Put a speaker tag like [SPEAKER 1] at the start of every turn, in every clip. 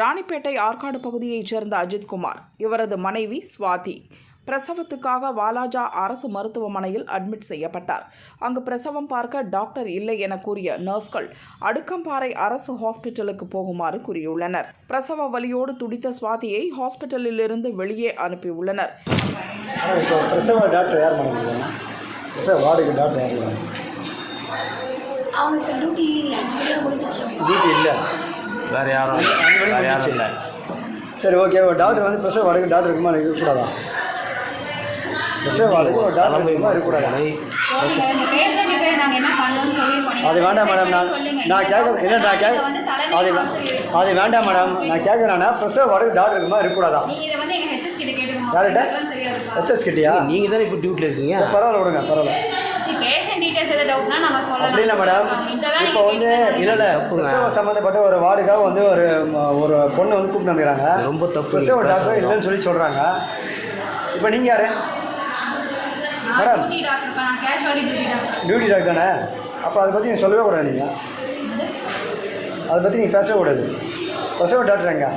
[SPEAKER 1] ராணிப்பேட்டை ஆற்காடு பகுதியைச் சேர்ந்த அஜித்குமார் இவரது மனைவி சுவாதி பிரசவத்துக்காக வாலாஜா அரசு மருத்துவமனையில் அட்மிட் செய்யப்பட்டார். அங்கு பிரசவம் பார்க்க டாக்டர் இல்லை என கூறிய நர்ஸ்கள் அடுக்கம்பாறை அரசு ஹாஸ்பிட்டலுக்கு போகுமாறு கூறியுள்ளனர். பிரசவ வலியோடு துடித்த சுவாதியை ஹாஸ்பிட்டலில் இருந்து வெளியே அனுப்பியுள்ளனர்.
[SPEAKER 2] ஆனால் இப்போ பிரசவ டாக்டர் யார் மேடம் பிரசவ வார்டுக்கு டாக்டர் யார் மேடம்
[SPEAKER 3] அவனுக்கு டியூட்டி
[SPEAKER 2] இல்லை.
[SPEAKER 4] வேறு யாரும் வேறு யாரும் இல்லை.
[SPEAKER 2] சரி ஓகே ஒரு டாக்டர் வந்து பிரசவ வார்டுக்கு டாக்டர் இருக்குமா? இருக்கக்கூடாதா? பிரசவ வார்டுக்கு ஒரு டாக்டர் இருக்குமா? இருக்கக்கூடாதா? அது வேண்டாம் மேடம் நான் நான் கேட்க இல்லை நான் கேட்க அது அது வேண்டாம் மேடம் நான் கேட்குறேன்னா பிரசவ வார்டுக்கு டாக்டர் இருக்குமா? இருக்கக்கூடாதா? யார்கிட்ட? ஹெச்எஸ் கிட்டியா?
[SPEAKER 4] நீங்கள் தானே இப்போ டியூட்டியில் இருக்கீங்க?
[SPEAKER 2] பரவாயில்ல விடுங்க பரவாயில்ல.
[SPEAKER 3] பேஷண்ட் எதாவது டவுட்னா சொல்லலாம்.
[SPEAKER 2] இல்லை மேடம் இப்போ வந்து இல்லை இல்லை பிரசவ சம்மந்தப்பட்ட ஒரு வார்டுக்காக வந்து ஒரு ஒரு பொண்ணு வந்து கூப்பிட்டு வந்துக்கிறாங்க
[SPEAKER 4] ரொம்ப தப்பு
[SPEAKER 2] பிரசவ
[SPEAKER 4] நீங்க
[SPEAKER 2] டாக்டர். இல்லைன்னு சொல்லி சொல்கிறாங்க இப்போ நீங்கள் யார்? Madam.
[SPEAKER 3] Duty doctor
[SPEAKER 2] duty doctor தானே? அப்போ அதை பற்றி நீங்கள் சொல்லவே கூடாது நீங்கள் அதை பற்றி நீங்கள் பேசவே கூடாது. பிரசவ டாக்டர் எங்க?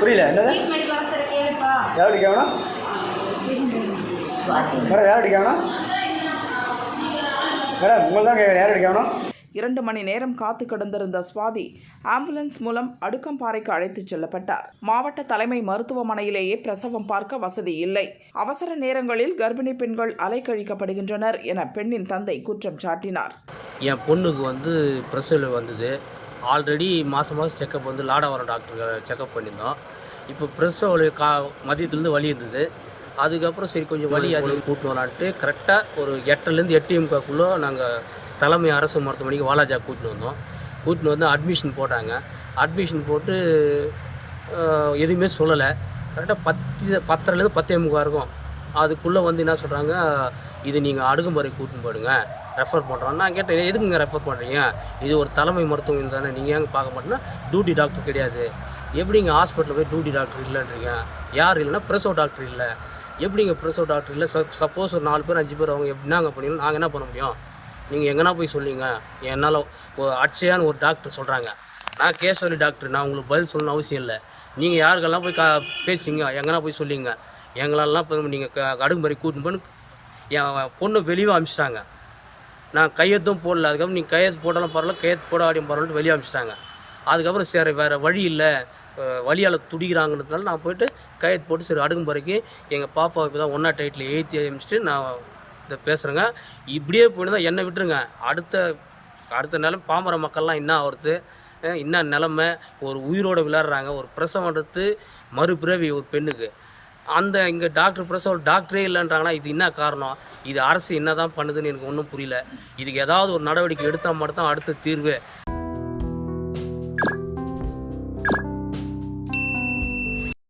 [SPEAKER 2] புரியல என்னது?
[SPEAKER 3] சீஃப் மெடிக்கல் ஆஃபீஸரை கேளுப்பா.
[SPEAKER 2] யார் கேட்கணும் மேடம் யார் கேட்கணும் மேடம் உங்களை தான் யார் கேட்கணும்
[SPEAKER 1] இரண்டு மணி நேரம் காத்து கிடந்திருந்த சுவாதி ஆம்புலன்ஸ் மூலம் அடுக்கம்பாறைக்கு அழைத்துச் செல்லப்பட்டார். மாவட்ட தலைமை மருத்துவமனையிலேயே பிரசவம் பார்க்க வசதி இல்லை. அவசர நேரங்களில் கர்ப்பிணி பெண்கள் அலைக்கழிக்கப்படுகின்றனர் என பெண்ணின் தந்தை குற்றம் சாட்டினார்.
[SPEAKER 5] என் பொண்ணுக்கு வந்து பிரசவில் வந்தது. ஆல்ரெடி மாதம் மாதம் செக்கப் வந்து லாடவரம் டாக்டர் செக்கப் பண்ணியிருந்தோம். இப்போ பிரசவ கா மதியத்துலேருந்து வலி இருந்தது. அதுக்கப்புறம் சரி கொஞ்சம் வலி அது கூட்டின்னு வரலான்ட்டு கரெக்டாக ஒரு எட்டுலேருந்து எட்டு எம்காக்குள்ளே நாங்கள் தலைமை அரசு மருத்துவமனைக்கு வாலாஜா கூட்டின்னு வந்தோம். கூட்டின்னு வந்து அட்மிஷன் போட்டாங்க. அட்மிஷன் போட்டு எதுவுமே சொல்லலை. கரெக்டாக பத்து பத்தரைலேருந்து பத்தே முக்கால் இருக்கும். அதுக்குள்ளே வந்து என்ன சொல்கிறாங்க இது நீங்கள் அடுக்குமுறை கூட்டின்னு போயிடுங்க. ரெஃபர் பண்ணுறோம் நான் கேட்டேன் எதுக்குங்க ரெஃபர் பண்ணுறீங்க இது ஒரு தலைமை மருத்துவம் தானே. நீங்கள் ஏங்க பார்க்க மாட்டேன்னா டியூட்டி டாக்டர் கிடையாது. எப்படிங்க ஹாஸ்பிட்டலில் போய் டியூட்டி டாக்டர் இல்லைன்றீங்க? யார் இல்லைன்னா பிரசவ டாக்டர் இல்லை. எப்படிங்க பிரசவ டாக்டர் இல்லை சப்போஸ் ஒரு நாலு பேர் அஞ்சு பேர் அவங்க எப்படினாங்க பண்ணிடணும் நாங்கள் என்ன பண்ண முடியும்? நீங்கள் எங்கன்னா போய் சொல்லிங்க. என்னால் ஒரு அட்சையான ஒரு டாக்டர் சொல்கிறாங்க நான் கேசவலி டாக்டர் நான் உங்களுக்கு பதில் சொல்லணும்னு அவசியம் இல்லை. நீங்கள் யாருக்கெல்லாம் போய் கா பேசிங்க எங்கன்னா போய் சொல்லிங்க. எங்களெல்லாம் இப்போ நீங்கள் அடுக்குமுறை கூட்டின்னு போய் என் பொண்ணு வெளியே அனுப்பிச்சிட்டாங்க நான் கையெழுத்தும் போடல. அதுக்கப்புறம் நீங்கள் கையெழுத்து போட்டாலும் பரவாயில்ல கையெழுத்து போடாடியும் பரவாயில்ல வெளியே அமிச்சிட்டாங்க. அதுக்கப்புறம் சரி வேறு வழி இல்லை. வழியால் துடிக்கிறாங்கிறதுனால நான் போயிட்டு கையெழுத்து போட்டு சரி அடுக்குமுறைக்கு எங்கள் பாப்பா இப்போ தான் ஒன்றா டைட்டில் ஏற்றி அனுப்பிச்சிட்டு நான் இதை பேசுகிறேங்க இப்படியே போயிருந்தால் தான் என்னை விட்டுருங்க. அடுத்த அடுத்த நிலம் பாமர மக்கள்லாம் என்ன ஆகுறது? என்ன நிலமை? ஒரு உயிரோட விளையாடுறாங்க. ஒரு பிரசவன்றது மறுபிறவி ஒரு பெண்ணுக்கு. அந்த இங்கே டாக்டர் பிரசவ டாக்டரே இல்லைன்றாங்கன்னா இது என்ன காரணம்? இது அரசு என்ன தான் பண்ணுதுன்னு எனக்கு ஒன்றும் புரியல. இதுக்கு ஏதாவது ஒரு நடவடிக்கை எடுத்தால் மட்டும் தான் அடுத்த தீர்வு.